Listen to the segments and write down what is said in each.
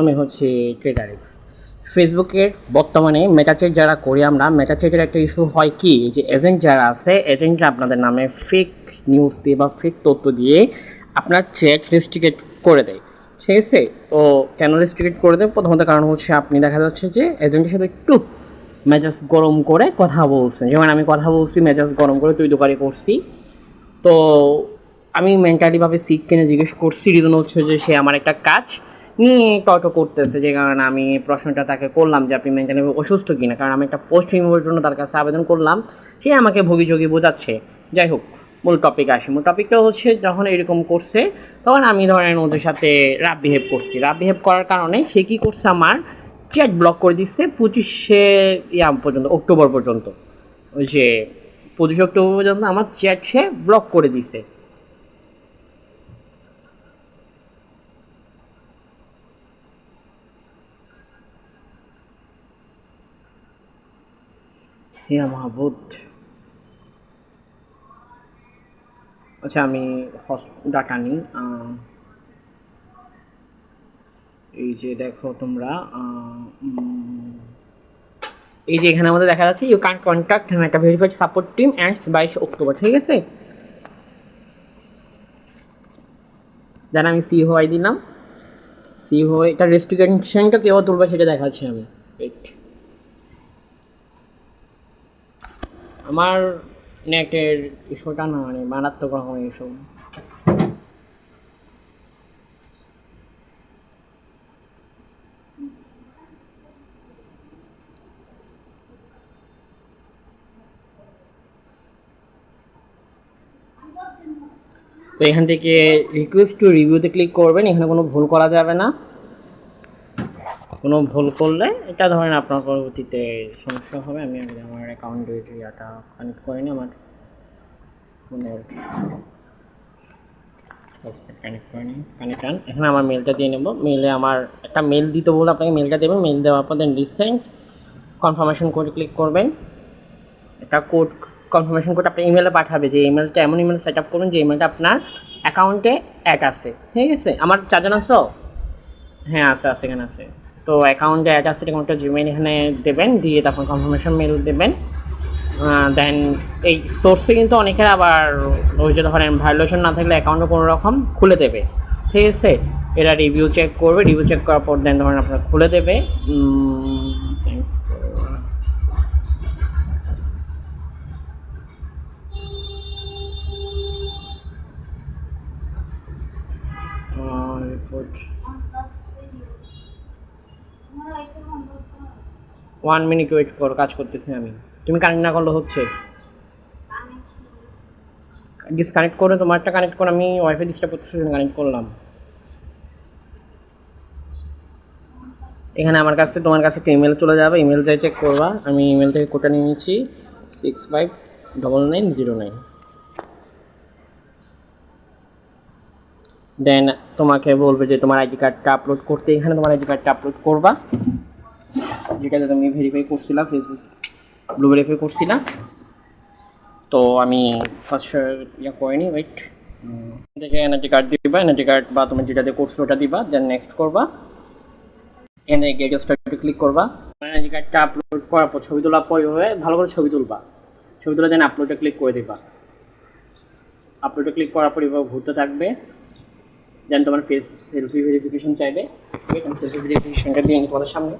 আমি হচ্ছে ট্রেডারিফ ফেসবুকের বর্তমানে মেটাচেট যারা করি আমরা মেটাচেটের একটা ইস্যু হয় কি? যে এজেন্ট যারা আছে এজেন্টরা আপনাদের নামে ফেক নিউজ দিয়ে বা ফেক তথ্য দিয়ে আপনার ট্রেড রেস্ট্রিকেট করে দেয়। ঠিক আছে? তো কেন রেস্ট্রিকেট করে দেয়? প্রথমত কারণ হচ্ছে আপনি দেখা যাচ্ছে যে এজেন্টের সাথে একটু মেজাজ গরম করে কথা বলছেন। যেমন আমি কথা বলছি, মেজাজ গরম করে তুই দোকানে করছি। তো আমি মেন্টালিভাবে সিক কিনে জিজ্ঞেস করছি রিজন হচ্ছে যে সে আমার একটা কাজ নিয়ে টটো করতেছে, যে কারণে আমি প্রশ্নটা তাকে করলাম যে আপনি মেন্টালি অসুস্থ কিনা। কারণ আমি একটা পোস্ট রিমুভের জন্য তার কাছে আবেদন করলাম, সে আমাকে ভোগীযোগী বোঝাচ্ছে। যাই হোক, মূল টপিক আসি। মূল টপিকটা হচ্ছে যখন এরকম করছে, তখন আমি ধরেন ওদের সাথে রাব বিহেভ করছি। রাব বিহেভ করার কারণে সে কী করছে আমার চ্যাট ব্লক করে দিচ্ছে পঁচিশে, ইয়া পর্যন্ত, অক্টোবর পর্যন্ত। ওই যে পঁচিশে অক্টোবর পর্যন্ত আমার চ্যাট সে ব্লক করে দিছে। হে মাহবুদ। আচ্ছা আমি হস ডাটা নিই এই যে দেখো তোমরা এই যে এখানে আমাদের দেখা যাচ্ছে ইউ ক্যান কন্ট্যাক্ট একটা ভেরিফাইড সাপোর্ট টিম অ্যান্ডস বাইশ অক্টোবর ঠিক আছে? দেন আমি সি হোয়াই দিলাম সি হোয়াই এটা রেস্ট্রিকশনটা কেউ তুলবে, সেটা দেখাচ্ছি আমি। আমার নেটের ইস্যুটা না মানে মারাত্মক রকমের ইস্যু। তো এখান থেকে রিকোয়েস্ট টু রিভিউতে ক্লিক করবেন, এখানে কোনো ভুল করা যাবে না। কোনো ভুল করলে, এটা ধরেন আপনার পরবর্তীতে সমস্যা হবে। আমি আমার অ্যাকাউন্টে ইয়াটা কানেক্ট করে নিই, আমার ফোনের কানেক্ট করে নিই কানেক্ট আন এখানে আমার মেলটা দিয়ে নেব। মেলে আমার একটা মেল দিতে বলে আপনাকে মেলটা দেবেন মেল দেওয়ার পর then recent confirmation code click করবেন। একটা কোড কনফার্মেশন কোড আপনার ইমেলে পাঠাবে যে ইমেলটা এমন ইমেল সেট আপ করুন যে ইমেলটা আপনার অ্যাকাউন্টে অ্যাড আছে। ঠিক আছে? আমার চারজন আছো হ্যাঁ আছে আছে, এখানে আছে। তো অ্যাকাউন্টে অ্যাড আছে অ্যাকাউন্টটা জিমেইল এখানে দেবেন, দিয়ে তারপর কনফার্মেশন মেল দেবেন। দেন এই সোর্সে কিন্তু অনেকের আবার ওই যে ধরেন ভায়োলেশন না থাকলে অ্যাকাউন্টে কোনো রকম খুলে দেবে। ঠিক আছে? এরা রিভিউ চেক করবে রিভিউ চেক করার পর দেন ধরেন আপনার খুলে দেবে। Thanks report one minute wait কর, কাজ করতেছি আমি। তুমি কানেক্ট না করলে হচ্ছে। ডিসকানেক্ট করে তোমারটা কানেক্ট করে, আমি ওয়াইফাই ডিস্টার্ব করতেছি কানেক্ট করলাম। এখানে আমার কাছে, তোমার কাছে একটা ইমেল চলে যাবে ইমেল যাই চেক করবা। আমি ইমেল থেকে কোটা নিয়ে নিচ্ছি। Six five double nine zero nine then তোমাকে বলবে যে তোমার আইডি কার্ডটা আপলোড করতে, এখানে তোমার আইডি কার্ডটা আপলোড করবা। যেটাতে তুমি ভেরিফাই করছিলা ফেসবুক ব্লু ভেরিফাই করছিলা তো আমি ফার্স্ট ইয়া করিনি ওয়েট দেখে এনার্জি কার্ড দিবা এনার্জি কার্ড বা তুমি যেটাতে করছ ওটা দিবা দেন নেক্সট করবা। এখানে গেট স্টার্টে ক্লিক করবা। এনার্জি কার্ডটা আপলোড করার পর, ছবি তোলার পর হয়ে ভালো করে ছবি তুলবা। ছবি তুলে দেন আপলোডে ক্লিক করে দিবা। আপলোডে ক্লিক করার পর এবার ঘুরতে থাকবে। দেন তোমার ফেস সেলফি ভেরিফিকেশন চাইবে। সেলফি ভেরিফিকেশনটা দিয়ে তোমাদের সামনে।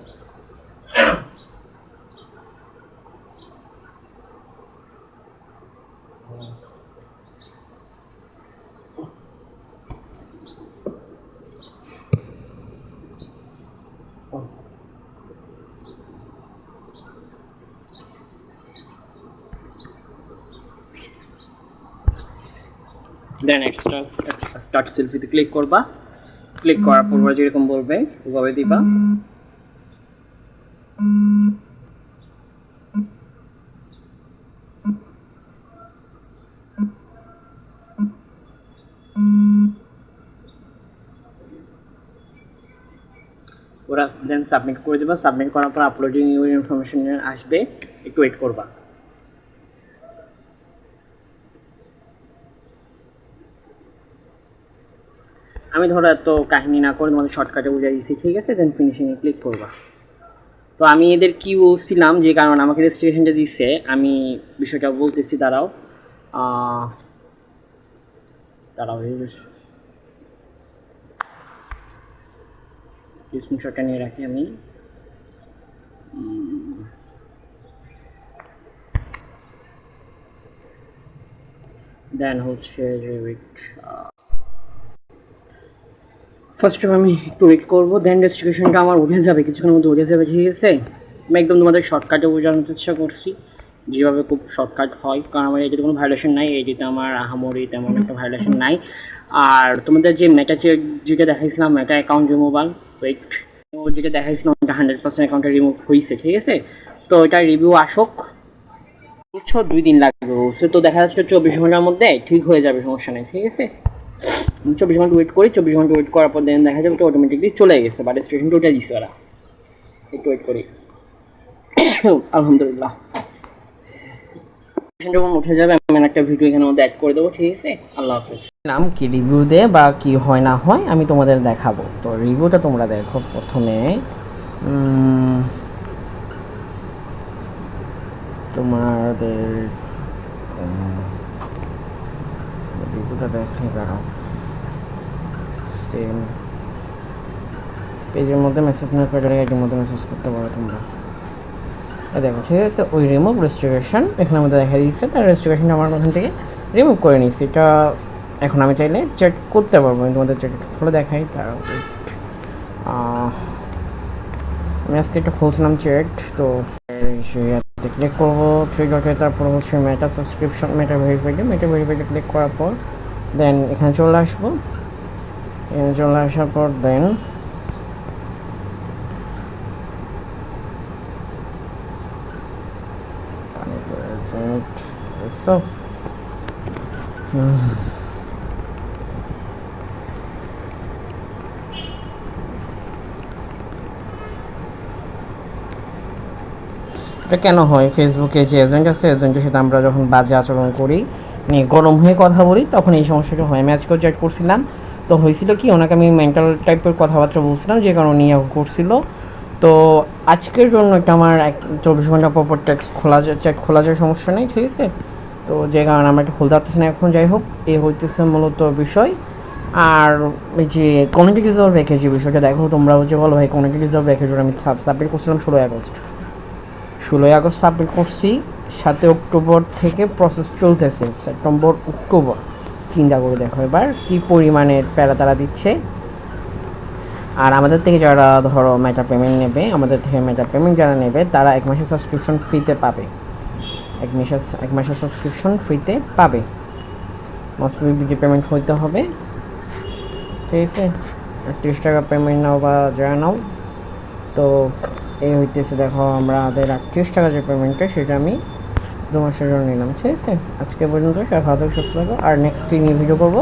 দেন এক্সট্রা স্টার্ট সেলফিতে ক্লিক করবা। ক্লিক করার পর যেরকম বলবে, ওভাবে দিবা। ওরা দেন সাবমিট করে দেবা। সাবমিট করার পর আপলোডিং ইউর ইনফরমেশন আসবে। একটু ওয়েট করবা। আমি ধরো এত কাহিনী না করে তোমাদের শর্টকাটে বুঝাই দিচ্ছি ঠিক আছে? দেন ফিনিশিংয়ে ক্লিক করবা। তো আমি এদের কি বলছিলাম যে কারণ আমাকে রেজিস্ট্রেশনটা দিচ্ছে আমি বিষয়টা বলতেছি আহ, দাঁড়াও স্ক্রিনশটটা নিয়ে রাখি আমি। দেন হচ্ছে যে ওয়েট ফার্স্ট অফ আমি একটু ওয়েট করব দেন রেজিস্ট্রেশনটা আমার উঠে যাবে, কিছুক্ষণের মধ্যে উঠে যাবে, ঠিক আছে? আমি একদম তোমাদের শর্টকাটে বোঝানোর চেষ্টা করছি। যেভাবে খুব শর্টকাট হয়, কারণ আমার এটিতে কোনো ভায়োলেশন নাই, এটিতে আমার আহামরি তেমন একটা ভায়োলেশন নাই। আর তোমাদের যে মেটা যেটা দেখাইছিলাম মেটা অ্যাকাউন্ট রিমুভাল ওয়েট যেটা দেখাইছিলাম, ওটা হান্ড্রেড পার্সেন্ট অ্যাকাউন্টে রিমুভ হয়েছে ঠিক আছে? তো ওটার রিভিউ আসুক। বুঝছ দুই দিন লাগবে, বলছে। তো দেখা যাচ্ছে চব্বিশ ঘণ্টার মধ্যে ঠিক হয়ে যাবে, সমস্যা নেই, ঠিক আছে? চব্বিশ ঘণ্টা ওয়েট করি, চব্বিশ ঘণ্টা ওয়েট করার পর দেন দেখা যাবে ওটা অটোমেটিকলি চলে গেছে বা রেজিস্ট্রেশনটা ওটা দিচ্ছে ওরা। একটু ওয়েট করি। আলহামদুলিল্লাহ। যখন উঠে যাবে, আমি একটা ভিডিও এখানে মধ্যে অ্যাড করে দেবো, ঠিক আছে? আল্লাহ হাফেজ। নাম কি রিভিউ দে বা কি হয় না হয়, আমি তোমাদের দেখাবো। তো রিভিউটা তোমরা দেখো প্রথমে। তোমাদের রিভিউটা দেখাই দাঁড়াও। সেম পেজের মধ্যে মেসেজ না করে আইডির মধ্যে মেসেজ করতে পারো তোমরা। দেখো, ঠিক আছে? ওই রিমুভ রেজিস্ট্রেশন এখানে আমাদের দেখা দিচ্ছে তার রেজিস্ট্রেশনটা আমার ওখান থেকে রিমুভ করে নিয়েছি। এটা এখন আমি চাইলে চেক করতে পারব, আমি তোমাদের চেক খুলে দেখাই তার আমি আজকে একটা খুলছিলাম চেক তো ক্লিক করব ট্রিগারকে তারপর হচ্ছে মেটা সাবস্ক্রিপশন মেটা ভেরিফাইডে মেটা ভেরিফাইডে ক্লিক করার পর দেন এখানে চলে আসব। এখানে চলে আসার পর দেন দেখছ এটা কেন হয়? ফেসবুকে যে এজেন্ট আছে এজেন্টের সাথে আমরা যখন বাজে আচরণ করি, নিয়ে গরম হয়ে কথা বলি, তখন এই সমস্যাটা হয়। আমি আজকেও চ্যাট করছিলাম, তো হয়েছিল কি, ওনাকে আমি মেন্টাল টাইপের কথাবার্তা বলছিলাম, যে কারণে নিয়ে করছিল। তো আজকের জন্য এটা আমার এক চব্বিশ ঘণ্টা পর ট্যাক্স খোলা যায় চ্যাট খোলা যায়, সমস্যা নেই, ঠিক আছে? তো যে কারণে আমার এটা খুলতে পারতেছি না এখন যাই হোক, এ হইতেছে মূলত বিষয়। আর এই যে কমিউনিটি রিজার্ভ প্যাকেজ বিষয়টা, দেখো তোমরা হচ্ছে বলো ভাই কমিউনিটি রিজার্ভ প্যাকেজ আমি সাবমিট করছিলাম ষোলোই আগস্ট। ষোলোই আগস্ট সাবমিট করছি। সাতই অক্টোবর থেকে প্রসেস চলতেছে। September, October. চিন্তা করে দেখো এবার কী পরিমাণের প্যারা তারা দিচ্ছে। আর আমাদের থেকে যারা ধরো মেটা পেমেন্ট নেবে, আমাদের থেকে মেটা পেমেন্ট যারা নেবে, তারা এক মাসের সাবস্ক্রিপশন ফ্রিতে পাবে। এক মাসের এক মাসের সাবস্ক্রিপশন ফ্রিতে পাবে। মাস্ট পেমেন্ট হইতে হবে। ঠিক আছে? তিরিশ টাকা পেমেন্ট নাও বা যা নাও। তো এই হইতেছে দেখো আমরা আমাদের আটত্রিশ টাকা যে পেমেন্টটা সেটা আমি দু মাসের জন্য নিলাম ঠিক আছে? আজকে পর্যন্ত সবাই ভালো থাকো, সুস্থ থাকো আর নেক্সট কী নিয়ে ভিডিও করব?